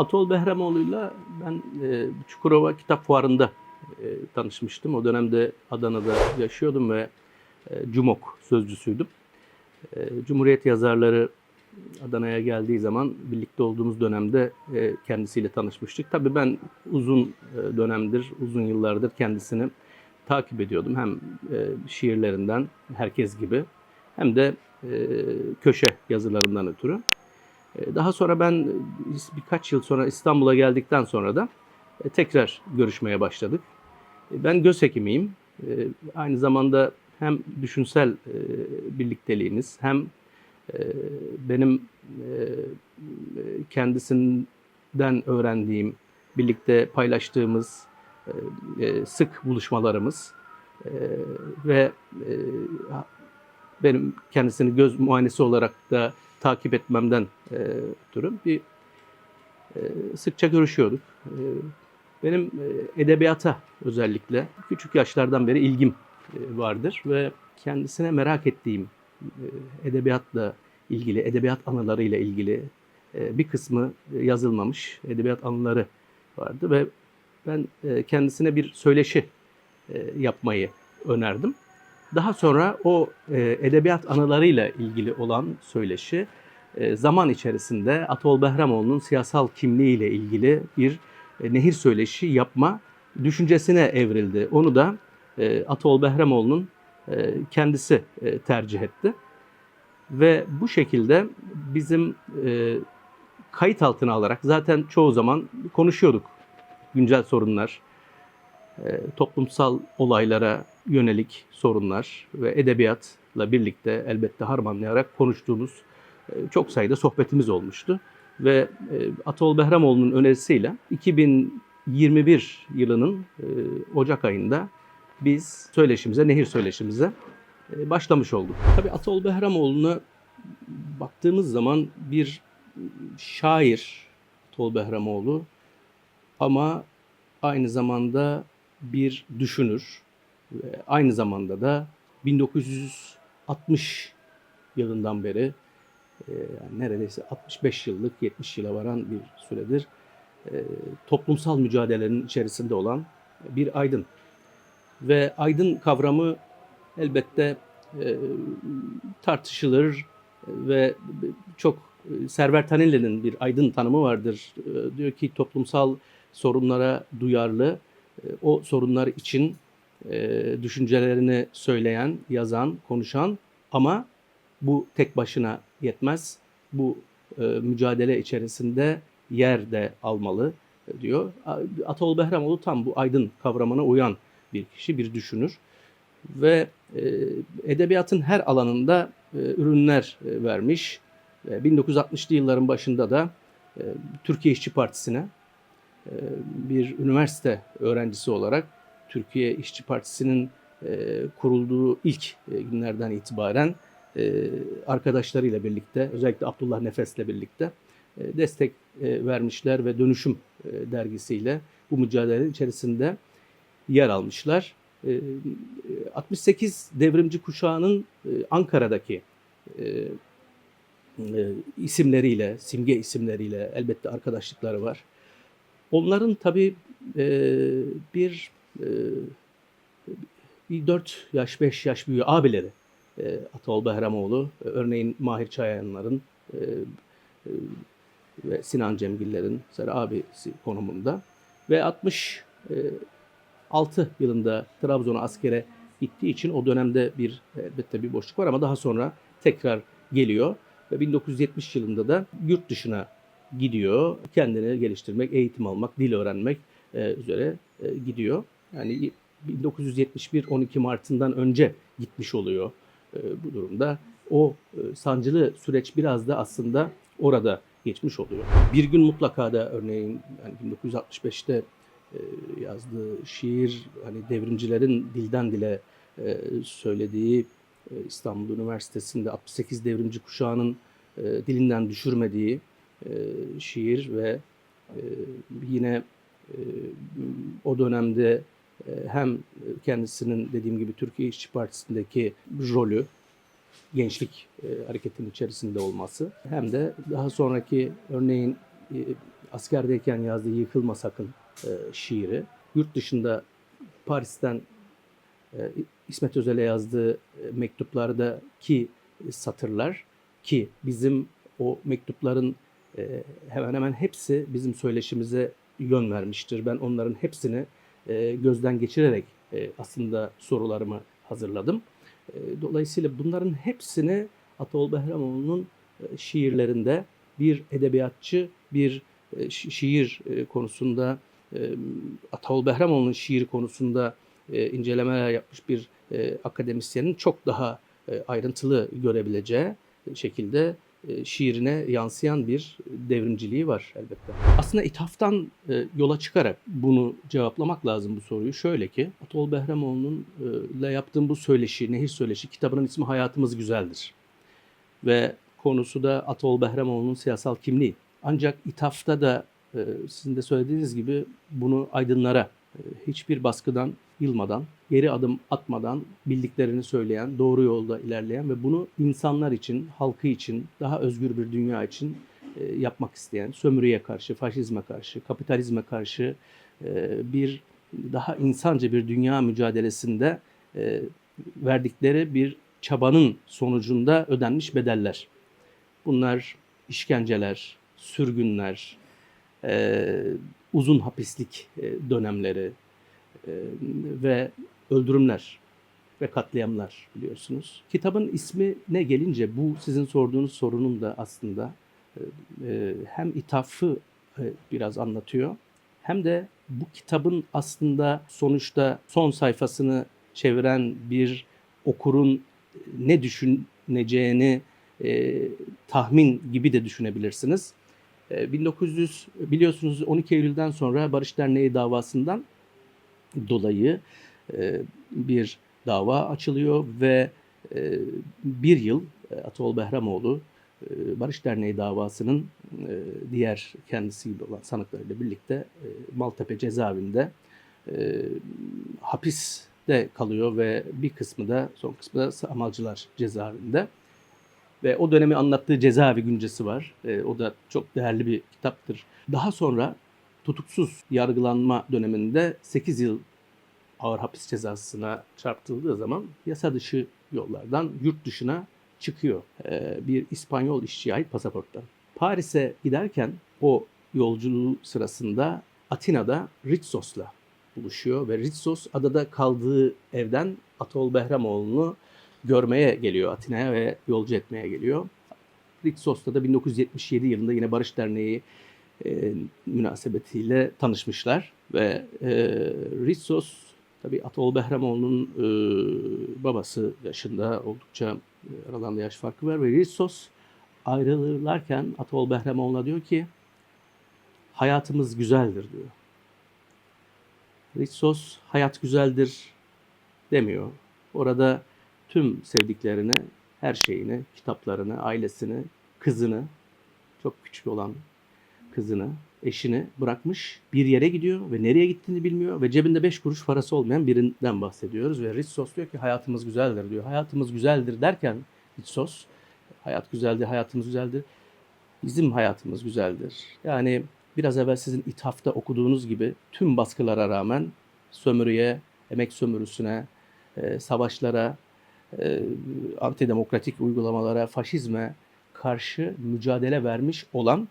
Atol Behramoğlu'yla ben e, Çukurova Kitap Fuarı'nda e, tanışmıştım. O dönemde Adana'da yaşıyordum ve e, Cumok sözcüsüydüm. E, Cumhuriyet yazarları Adana'ya geldiği zaman birlikte olduğumuz dönemde e, kendisiyle tanışmıştık. Tabii ben uzun e, dönemdir, uzun yıllardır kendisini takip ediyordum. Hem e, şiirlerinden herkes gibi hem de e, köşe yazılarından ötürü. E, Daha sonra ben e, birkaç yıl sonra İstanbul'a geldikten sonra da e, tekrar görüşmeye başladık. E, Ben göz hekimiyim. Aynı zamanda hem düşünsel birlikteliğimiz hem benim kendisinden öğrendiğim, birlikte paylaştığımız sık buluşmalarımız ve benim kendisini göz muayenesi olarak da takip etmemden e, ötürü bir e, sıkça görüşüyorduk. E, benim e, edebiyata özellikle küçük yaşlardan beri ilgim e, vardır ve kendisine merak ettiğim e, edebiyatla ilgili, edebiyat anılarıyla ilgili e, bir kısmı yazılmamış edebiyat anıları vardı ve ben e, kendisine bir söyleşi e, yapmayı önerdim. Daha sonra o e, edebiyat anılarıyla ilgili olan söyleşi e, zaman içerisinde Atol Behramoğlu'nun siyasal kimliğiyle ilgili bir e, nehir söyleşi yapma düşüncesine evrildi. Onu da e, Atol Behramoğlu'nun e, kendisi e, tercih etti. Ve bu şekilde bizim e, kayıt altına alarak zaten çoğu zaman konuşuyorduk güncel sorunlar, e, toplumsal olaylara yönelik sorunlar ve edebiyatla birlikte elbette harmanlayarak konuştuğumuz e, çok sayıda sohbetimiz olmuştu. Ve e, Atol Behramoğlu'nun önerisiyle 2021 yılının e, Ocak ayında biz söyleşimize, nehir söyleşimize başlamış olduk. Tabii Atol Behramoğlu'na baktığımız zaman bir şair Atol Behramoğlu ama aynı zamanda bir düşünür ve aynı zamanda da 1960 yılından beri e, yani neredeyse 65 yıllık 70 yıla varan bir süredir e, toplumsal mücadelenin içerisinde olan bir aydın. Ve aydın kavramı elbette e, tartışılır ve çok e, Server Tanelli'nin bir aydın tanımı vardır. Diyor ki toplumsal sorunlara duyarlı, o sorunlar için e, düşüncelerini söyleyen, yazan, konuşan ama bu tek başına yetmez. Bu e, mücadele içerisinde yer de almalı e, diyor. Atol Behramoğlu tam bu aydın kavramına uyan bir kişi, bir düşünür. Ve edebiyatın her alanında ürünler vermiş. E, 1960'lı yılların başında da Türkiye İşçi Partisi'ne bir üniversite öğrencisi olarak Türkiye İşçi Partisi'nin e, kurulduğu ilk e, günlerden itibaren e, arkadaşlarıyla birlikte özellikle Abdullah Nefes'le birlikte destek vermişler ve Dönüşüm dergisiyle bu mücadelenin içerisinde yer almışlar. E, e, 68 devrimci kuşağının Ankara'daki isimleriyle, simge isimleriyle elbette arkadaşlıkları var. Onların tabii bir e, bir 4 yaş, 5 yaş büyüğü abileri e, Atol Behramoğlu, e, örneğin Mahir Çayanlar'ın e, e, ve Sinan Cemgiller'in mesela abisi konumunda ve 66 yılında Trabzon'a askere gittiği için o dönemde bir elbette bir boşluk var ama daha sonra tekrar geliyor ve 1970 yılında da yurt dışına gidiyor. Kendini geliştirmek, eğitim almak, dil öğrenmek e, üzere e, gidiyor. Yani 1971 12 Mart'ından önce gitmiş oluyor e, bu durumda. O e, sancılı süreç biraz da aslında orada geçmiş oluyor. Bir gün mutlaka da örneğin yani 1965'te e, yazdığı şiir hani devrimcilerin dilden dile e, söylediği e, İstanbul Üniversitesi'nde 68 devrimci kuşağının e, dilinden düşürmediği e, şiir ve e, yine e, o dönemde hem kendisinin dediğim gibi Türkiye İşçi Partisi'ndeki rolü gençlik e, hareketinin içerisinde olması hem de daha sonraki örneğin e, askerdeyken yazdığı Yıkılma Sakın e, şiiri. Yurt dışında Paris'ten İsmet Özel'e yazdığı mektuplardaki satırlar ki bizim o mektupların hemen hemen hepsi bizim söyleşimize yön vermiştir. Ben onların hepsini e, gözden geçirerek e, aslında sorularımı hazırladım. E, dolayısıyla bunların hepsini Ataol Behramoğlu'nun e, şiirlerinde bir edebiyatçı, bir e, şi- şiir e, konusunda e, Ataol Behramoğlu'nun şiir konusunda e, incelemeler yapmış bir e, akademisyenin çok daha e, ayrıntılı görebileceği şekilde şiirine yansıyan bir devrimciliği var elbette. Aslında ithaftan e, yola çıkarak bunu cevaplamak lazım bu soruyu. Şöyle ki Atol Behramoğlu'nun e, ile yaptığım bu söyleşi, Nehir Söyleşi kitabının ismi Hayatımız Güzeldir. Ve konusu da Atol Behramoğlu'nun siyasal kimliği. Ancak ithafta da e, sizin de söylediğiniz gibi bunu aydınlara e, hiçbir baskıdan yılmadan, geri adım atmadan bildiklerini söyleyen, doğru yolda ilerleyen ve bunu insanlar için, halkı için, daha özgür bir dünya için e, yapmak isteyen, sömürüye karşı, faşizme karşı, kapitalizme karşı e, bir daha insanca bir dünya mücadelesinde e, verdikleri bir çabanın sonucunda ödenmiş bedeller. Bunlar işkenceler, sürgünler, uzun hapislik e, dönemleri e, ve öldürümler ve katliamlar biliyorsunuz. Kitabın ismi ne gelince bu sizin sorduğunuz sorunun da aslında e, hem ithafı biraz anlatıyor hem de bu kitabın aslında sonuçta son sayfasını çeviren bir okurun ne düşüneceğini tahmin gibi de düşünebilirsiniz. E, 1900 biliyorsunuz 12 Eylül'den sonra Barış Derneği davasından dolayı e, bir dava açılıyor ve e, bir yıl e, Atol Behramoğlu Barış Derneği davasının diğer kendisiyle olan sanıklarıyla birlikte Maltepe cezaevinde hapiste kalıyor ve bir kısmı da son kısmı da Samalcılar cezaevinde. Ve o dönemi anlattığı cezaevi güncesi var. E, o da çok değerli bir kitaptır. Daha sonra tutuksuz yargılanma döneminde 8 yıl ağır hapis cezasına çarptırıldığı zaman yasa dışı yollardan yurt dışına çıkıyor. Ee, bir İspanyol işçiye ait pasaporttan. Paris'e giderken o yolculuğu sırasında Atina'da Ritsos'la buluşuyor ve Ritsos adada kaldığı evden Atol Behramoğlu'nu görmeye geliyor Atina'ya ve yolcu etmeye geliyor. Ritsos'ta da 1977 yılında yine Barış Derneği e, münasebetiyle tanışmışlar ve e, Ritsos tabi Atol Behramoğlu'nun e, babası yaşında oldukça e, aralarında yaş farkı var ve Ritsos ayrılırlarken Atol Behramoğlu'na diyor ki hayatımız güzeldir diyor. Ritsos hayat güzeldir demiyor. Orada tüm sevdiklerini, her şeyini, kitaplarını, ailesini, kızını, çok küçük olan kızını, eşini bırakmış bir yere gidiyor ve nereye gittiğini bilmiyor ve cebinde beş kuruş parası olmayan birinden bahsediyoruz ve Ritsos diyor ki hayatımız güzeldir diyor. Hayatımız güzeldir derken Ritsos hayat güzeldir, hayatımız güzeldir. Bizim hayatımız güzeldir. Yani biraz evvel sizin ithafta okuduğunuz gibi tüm baskılara rağmen sömürüye, emek sömürüsüne, e, savaşlara, e, antidemokratik uygulamalara, faşizme karşı mücadele vermiş olan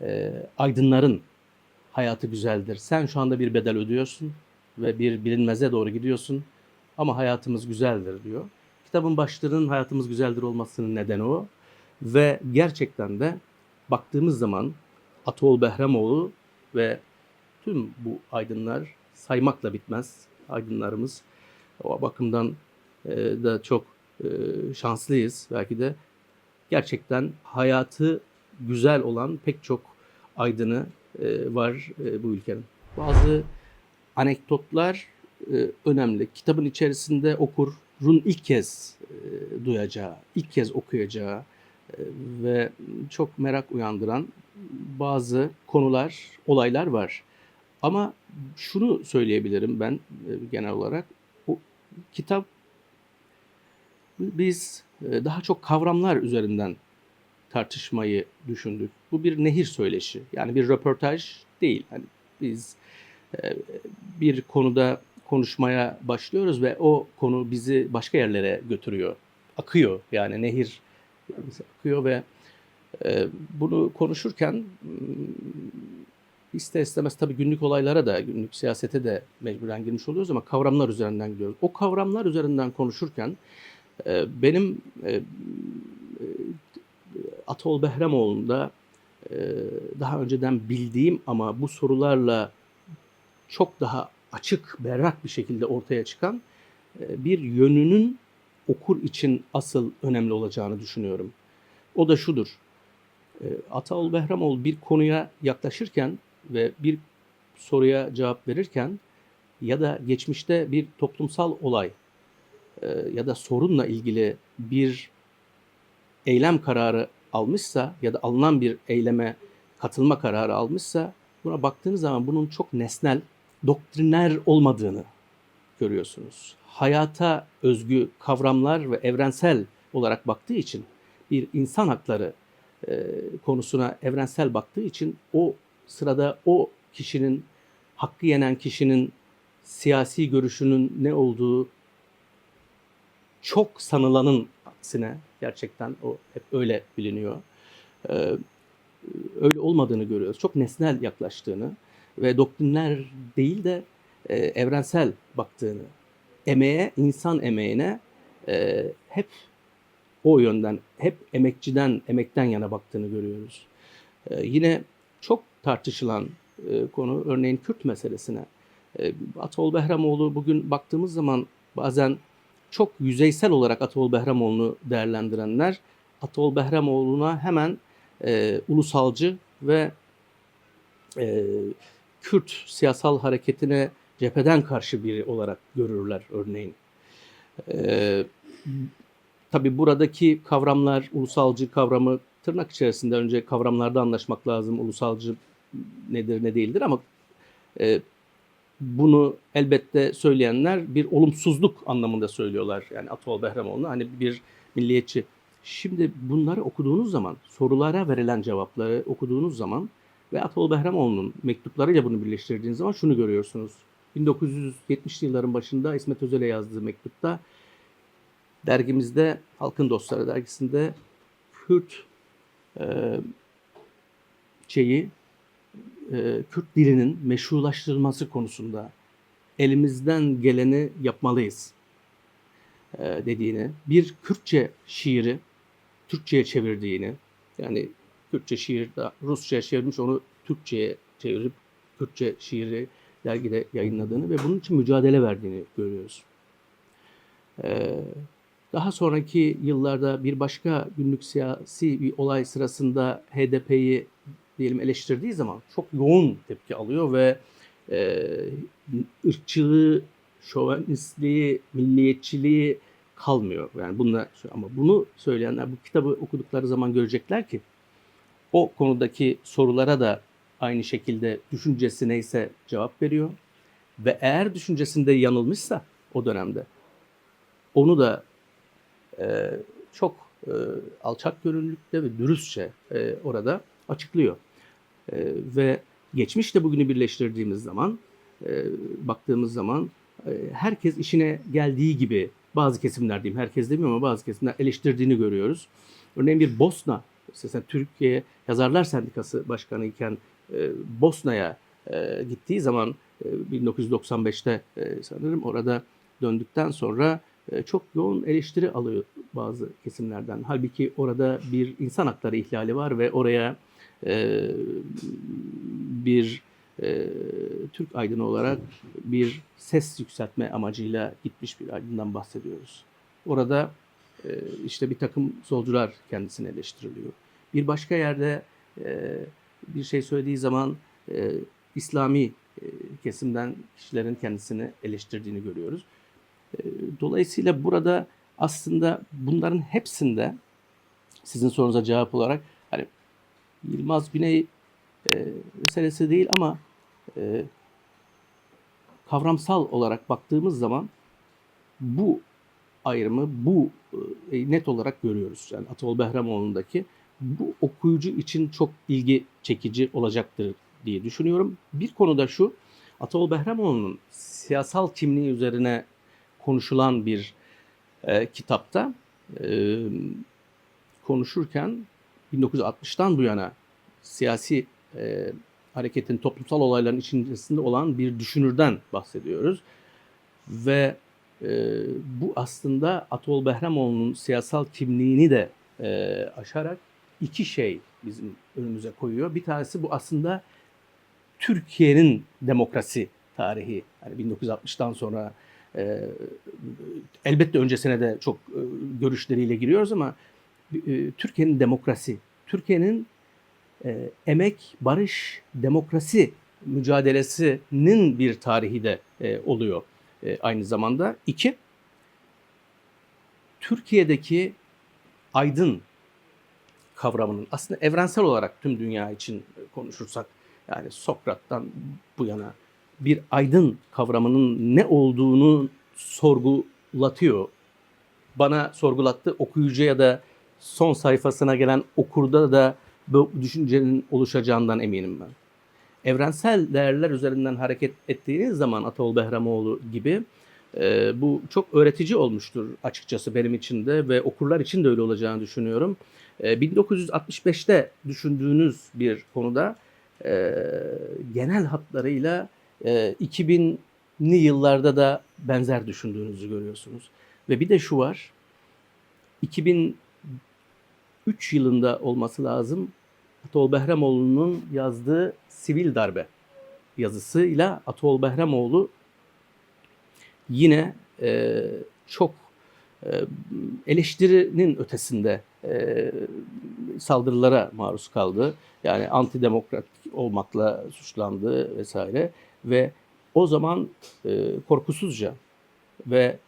e, aydınların hayatı güzeldir. Sen şu anda bir bedel ödüyorsun ve bir bilinmeze doğru gidiyorsun ama hayatımız güzeldir diyor. Kitabın başlığının hayatımız güzeldir olmasının nedeni o. Ve gerçekten de baktığımız zaman Atol Behramoğlu ve tüm bu aydınlar saymakla bitmez. Aydınlarımız o bakımdan da çok e, şanslıyız belki de. Gerçekten hayatı güzel olan pek çok aydını e, var e, bu ülkenin. Bazı anekdotlar önemli. Kitabın içerisinde okurun ilk kez duyacağı, ilk kez okuyacağı ve çok merak uyandıran bazı konular, olaylar var. Ama şunu söyleyebilirim ben genel olarak. O kitap biz e, daha çok kavramlar üzerinden tartışmayı düşündük. Bu bir nehir söyleşi. Yani bir röportaj değil. Hani biz e, bir konuda konuşmaya başlıyoruz ve o konu bizi başka yerlere götürüyor. Akıyor yani nehir akıyor ve e, bunu konuşurken mm, ister istemez tabii günlük olaylara da, günlük siyasete de mecburen girmiş oluyoruz ama kavramlar üzerinden gidiyoruz. O kavramlar üzerinden konuşurken e, benim e, e, Atol Behramoğlu'nda e, daha önceden bildiğim ama bu sorularla çok daha açık, berrak bir şekilde ortaya çıkan e, bir yönünün okur için asıl önemli olacağını düşünüyorum. O da şudur. E, Ataol Behramoğlu bir konuya yaklaşırken ve bir soruya cevap verirken ya da geçmişte bir toplumsal olay ya da sorunla ilgili bir eylem kararı almışsa ya da alınan bir eyleme katılma kararı almışsa buna baktığınız zaman bunun çok nesnel, doktriner olmadığını görüyorsunuz. Hayata özgü kavramlar ve evrensel olarak baktığı için bir insan hakları e, konusuna evrensel baktığı için o sırada o kişinin hakkı yenen kişinin siyasi görüşünün ne olduğu çok sanılanın aksine gerçekten o hep öyle biliniyor. Ee, öyle olmadığını görüyoruz. Çok nesnel yaklaştığını ve doktrinler değil de e, evrensel baktığını, emeğe, insan emeğine e, hep o yönden, hep emekçiden, emekten yana baktığını görüyoruz. E, yine çok tartışılan e, konu örneğin Kürt meselesine. E, Atol Behramoğlu bugün baktığımız zaman bazen çok yüzeysel olarak Atol Behramoğlu'nu değerlendirenler Atol Behramoğlu'na hemen e, ulusalcı ve e, Kürt siyasal hareketine cepheden karşı biri olarak görürler örneğin. E, Tabi buradaki kavramlar, ulusalcı kavramı tırnak içerisinde önce kavramlarda anlaşmak lazım. Ulusalcı nedir ne değildir ama e, bunu elbette söyleyenler bir olumsuzluk anlamında söylüyorlar. Yani Atol Behramoğlu hani bir milliyetçi. Şimdi bunları okuduğunuz zaman, sorulara verilen cevapları okuduğunuz zaman ve Atol Behramoğlu'nun mektuplarıyla bunu birleştirdiğiniz zaman şunu görüyorsunuz. 1970'li yılların başında İsmet Özel'e yazdığı mektupta dergimizde Halkın Dostları dergisinde Kürt e, şeyi e, Kürt dilinin meşrulaştırılması konusunda elimizden geleni yapmalıyız e, dediğini, bir Kürtçe şiiri Türkçe'ye çevirdiğini, yani Kürtçe şiir Rusça'ya çevirmiş onu Türkçe'ye çevirip Kürtçe şiiri dergide yayınladığını ve bunun için mücadele verdiğini görüyoruz. Ee, daha sonraki yıllarda bir başka günlük siyasi bir olay sırasında HDP'yi diyelim eleştirdiği zaman çok yoğun tepki alıyor ve e, ırkçılığı, şovenistliği, milliyetçiliği kalmıyor. Yani bunlar ama bunu söyleyenler bu kitabı okudukları zaman görecekler ki o konudaki sorulara da aynı şekilde düşüncesi neyse cevap veriyor. Ve eğer düşüncesinde yanılmışsa o dönemde onu da e, çok e, alçak gönüllülükte ve dürüstçe e, orada açıklıyor. E, ve geçmişle bugünü birleştirdiğimiz zaman, e, baktığımız zaman e, herkes işine geldiği gibi bazı kesimler diyeyim, herkes demiyorum ama bazı kesimler eleştirdiğini görüyoruz. Örneğin bir Bosna, mesela Türkiye Yazarlar Sendikası Başkanı iken e, Bosna'ya gittiği zaman e, 1995'te e, sanırım orada döndükten sonra çok yoğun eleştiri alıyor bazı kesimlerden. Halbuki orada bir insan hakları ihlali var ve oraya e, bir e, Türk aydını olarak bir ses yükseltme amacıyla gitmiş bir aydından bahsediyoruz. Orada işte bir takım solcular kendisini eleştiriliyor. Bir başka yerde bir şey söylediği zaman İslami kesimden kişilerin kendisini eleştirdiğini görüyoruz. Dolayısıyla burada aslında bunların hepsinde sizin sorunuza cevap olarak Yılmaz Güney e, meselesi değil ama e, kavramsal olarak baktığımız zaman bu ayrımı bu e, net olarak görüyoruz. Yani Atol Behramoğlu'ndaki bu okuyucu için çok ilgi çekici olacaktır diye düşünüyorum. Bir konu da şu, Ataol Behramoğlu'nun siyasal kimliği üzerine konuşulan bir e, kitapta e, konuşurken 1960'tan bu yana siyasi e, hareketin toplumsal olayların içerisinde olan bir düşünürden bahsediyoruz. Ve e, bu aslında Atol Behramoğlu'nun siyasal kimliğini de e, aşarak iki şey bizim önümüze koyuyor. Bir tanesi bu aslında Türkiye'nin demokrasi tarihi. Yani 1960'tan sonra e, elbette öncesine de çok e, görüşleriyle giriyoruz ama e, Türkiye'nin demokrasi, Türkiye'nin e, emek, barış, demokrasi mücadelesinin bir tarihi de e, oluyor e, aynı zamanda. İki, Türkiye'deki aydın kavramının aslında evrensel olarak tüm dünya için konuşursak yani Sokrat'tan bu yana bir aydın kavramının ne olduğunu sorgulatıyor. Bana sorgulattı okuyucuya da son sayfasına gelen okurda da bu düşüncenin oluşacağından eminim ben. Evrensel değerler üzerinden hareket ettiğiniz zaman Atol Behramoğlu gibi e, bu çok öğretici olmuştur açıkçası benim için de ve okurlar için de öyle olacağını düşünüyorum. E, 1965'te düşündüğünüz bir konuda e, genel hatlarıyla e, 2000'li yıllarda da benzer düşündüğünüzü görüyorsunuz. Ve bir de şu var, 2003 yılında olması lazım Atol Behramoğlu'nun yazdığı Sivil Darbe yazısıyla Atol Behramoğlu yine e, çok e, eleştirinin ötesinde e, saldırılara maruz kaldı. Yani antidemokrat olmakla suçlandı vesaire ve o zaman e, korkusuzca ve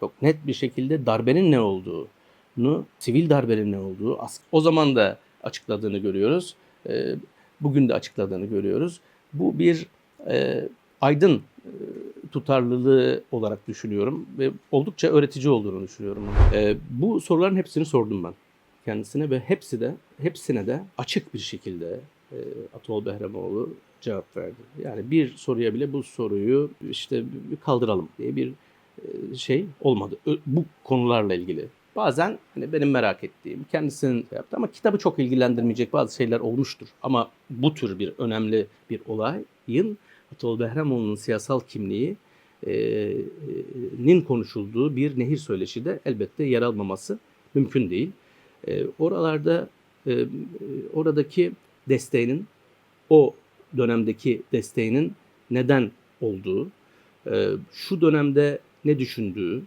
çok net bir şekilde darbenin ne olduğunu, sivil darbenin ne olduğu o zaman da açıkladığını görüyoruz. E, bugün de açıkladığını görüyoruz. Bu bir e, aydın e, tutarlılığı olarak düşünüyorum ve oldukça öğretici olduğunu düşünüyorum. E, bu soruların hepsini sordum ben kendisine ve hepsi de hepsine de açık bir şekilde e, Atol Behramoğlu cevap verdi. Yani bir soruya bile bu soruyu işte kaldıralım diye bir şey olmadı. Bu konularla ilgili. Bazen hani benim merak ettiğim kendisinin yaptı ama kitabı çok ilgilendirmeyecek bazı şeyler olmuştur. Ama bu tür bir önemli bir olayın Atol Behramoğlu'nun siyasal kimliği e, e, nin konuşulduğu bir nehir söyleşi de elbette yer almaması mümkün değil. E, oralarda e, oradaki desteğinin o dönemdeki desteğinin neden olduğu, e, şu dönemde ne düşündüğü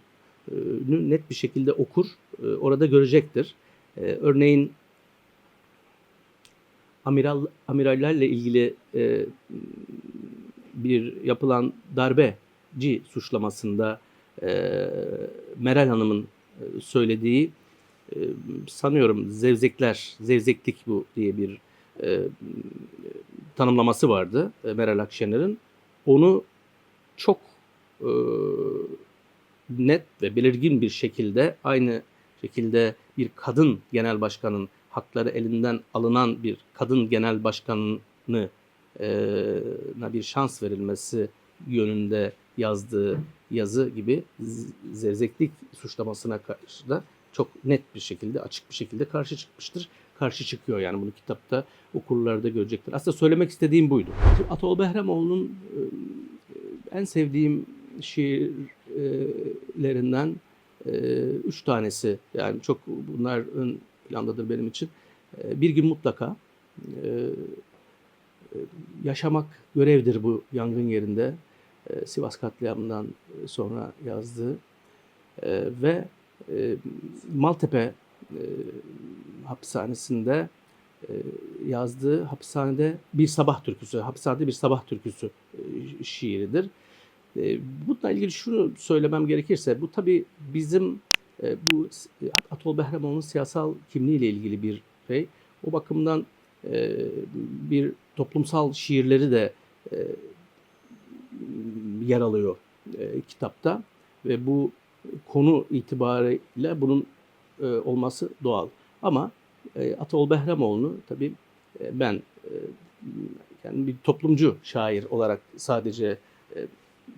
net bir şekilde okur, e, orada görecektir. E, örneğin amiral amirallerle ilgili e, bir yapılan darbeci suçlamasında Meral Hanım'ın söylediği sanıyorum zevzekler, zevzeklik bu diye bir tanımlaması vardı Meral Akşener'in. Onu çok net ve belirgin bir şekilde aynı şekilde bir kadın genel başkanın hakları elinden alınan bir kadın genel başkanını e, bir şans verilmesi yönünde yazdığı yazı gibi zevzeklik suçlamasına karşı da çok net bir şekilde, açık bir şekilde karşı çıkmıştır. Karşı çıkıyor yani bunu kitapta okurlarda görecektir. Aslında söylemek istediğim buydu. Atol Behramoğlu'nun en sevdiğim şiirlerinden e, üç tanesi yani çok bunlar ön plandadır benim için. Bir gün mutlaka yaşamak görevdir bu yangın yerinde. Sivas katliamından sonra yazdığı ve Maltepe hapishanesinde yazdığı hapishanede bir sabah türküsü, hapishanede bir sabah türküsü şiiridir. E, bununla ilgili şunu söylemem gerekirse bu tabii bizim e, bu Atol Behramoğlu'nun siyasal kimliğiyle ilgili bir şey. O bakımdan e, bir toplumsal şiirleri de e, yer alıyor e, kitapta ve bu konu itibariyle bunun e, olması doğal. Ama E, Ataol Behramoğlu'nu tabii e, ben e, yani bir toplumcu şair olarak sadece e,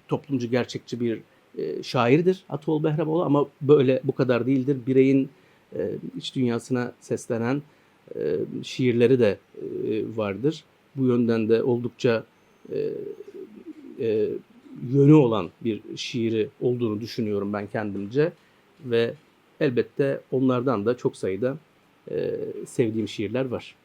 toplumcu gerçekçi bir e, şairdir Ataol Behramoğlu ama böyle bu kadar değildir. Bireyin e, iç dünyasına seslenen e, şiirleri de e, vardır. Bu yönden de oldukça e, e, yönü olan bir şiiri olduğunu düşünüyorum ben kendimce ve elbette onlardan da çok sayıda e, sevdiğim şiirler var.